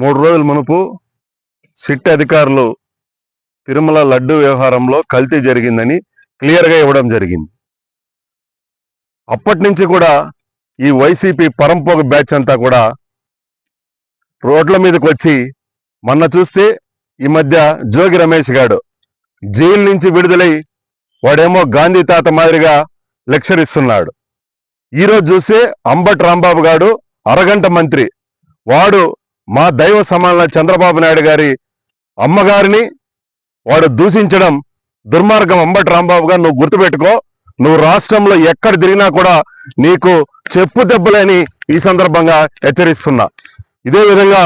మూడు రోజుల మునుపు సిట్ అధికారులు తిరుమల లడ్డు వ్యవహారంలో కల్తీ జరిగిందని క్లియర్గా ఇవ్వడం జరిగింది. అప్పటి నుంచి కూడా ఈ వైసీపీ పరంపోగ బ్యాచ్ అంతా కూడా రోడ్ల మీదకి వచ్చి మొన్న చూస్తే ఈ మధ్య జోగి రమేష్ గాడు జైలు నుంచి విడుదలై వాడేమో గాంధీ తాత మాదిరిగా లెక్చర్ ఇస్తున్నాడు. ఈరోజు చూస్తే అంబట్ రాంబాబు గాడు అరగంట మంత్రి. వాడు మా దైవ సమాన చంద్రబాబు నాయుడు గారి అమ్మగారిని వాడు దూషించడం దుర్మార్గం అంబటి రాంబాబు గారు నువ్వు గుర్తుపెట్టుకో. నువ్వు రాష్ట్రంలో ఎక్కడ తిరిగినా కూడా నీకు చెప్పు దెబ్బలేని ఈ సందర్భంగా హెచ్చరిస్తున్నా. ఇదే విధంగా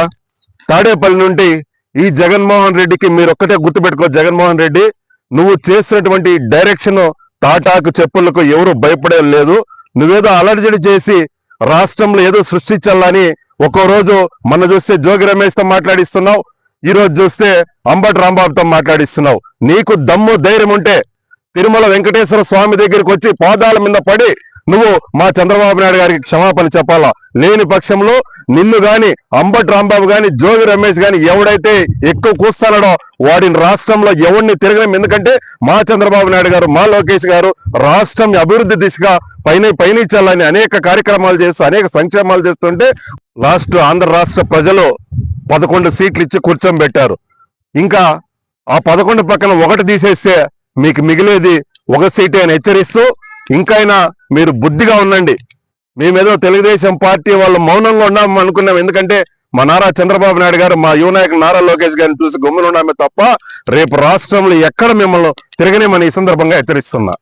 తాడేపల్లి నుండి ఈ జగన్మోహన్ రెడ్డికి మీరు ఒక్కటే గుర్తుపెట్టుకో జగన్మోహన్ రెడ్డి నువ్వు చేసినటువంటి డైరెక్షన్ తాటాకు చెప్పులకు ఎవరు భయపడే లేదు. నువ్వేదో అలర్జడి చేసి రాష్ట్రంలో ఏదో సృష్టించాలని ఒక్కో రోజు మన చూస్తే జోగి రమేష్తో మాట్లాడిస్తున్నావు ఈ రోజు చూస్తే అంబటి రాంబాబుతో మాట్లాడిస్తున్నావు. నీకు దమ్ము ధైర్యం ఉంటే తిరుమల వెంకటేశ్వర స్వామి దగ్గరికి వచ్చి పాదాల మీద పడి నువ్వు మా చంద్రబాబు నాయుడు గారికి క్షమాపణ చెప్పాలా? లేని పక్షంలో నిన్ను గాని అంబటి రాంబాబు గాని జోగి రమేష్ గాని ఎవడైతే ఎక్కువ కూస్తాడో వాడిని రాష్ట్రంలో ఎవరిని తిరగడం ఎందుకంటే మా చంద్రబాబు నాయుడు గారు మా లోకేష్ గారు రాష్ట్రం అభివృద్ధి దిశగా పైన పయనించాలని అనేక కార్యక్రమాలు చేస్తూ అనేక సంక్షేమాలు చేస్తుంటే లాస్ట్ ఆంధ్ర రాష్ట్ర ప్రజలు పదకొండు సీట్లు ఇచ్చి కూర్చోబెట్టారు. ఇంకా ఆ పదకొండు పక్కన ఒకటి తీసేస్తే మీకు మిగిలేది ఒక సీటే అని హెచ్చరిస్తూ ఇంకైనా మీరు బుద్ధిగా ఉండండి. మేమేదో తెలుగుదేశం పార్టీ వాళ్ళు మౌనంగా ఉన్నాం అనుకున్నాం. ఎందుకంటే మా నారా చంద్రబాబు నాయుడు గారు మా యువ నారా లోకేష్ గారిని చూసి గమ్మునున్నామే తప్ప రేపు రాష్ట్రంలో ఎక్కడ మిమ్మల్ని తిరగనేమని ఈ సందర్భంగా హెచ్చరిస్తున్నా.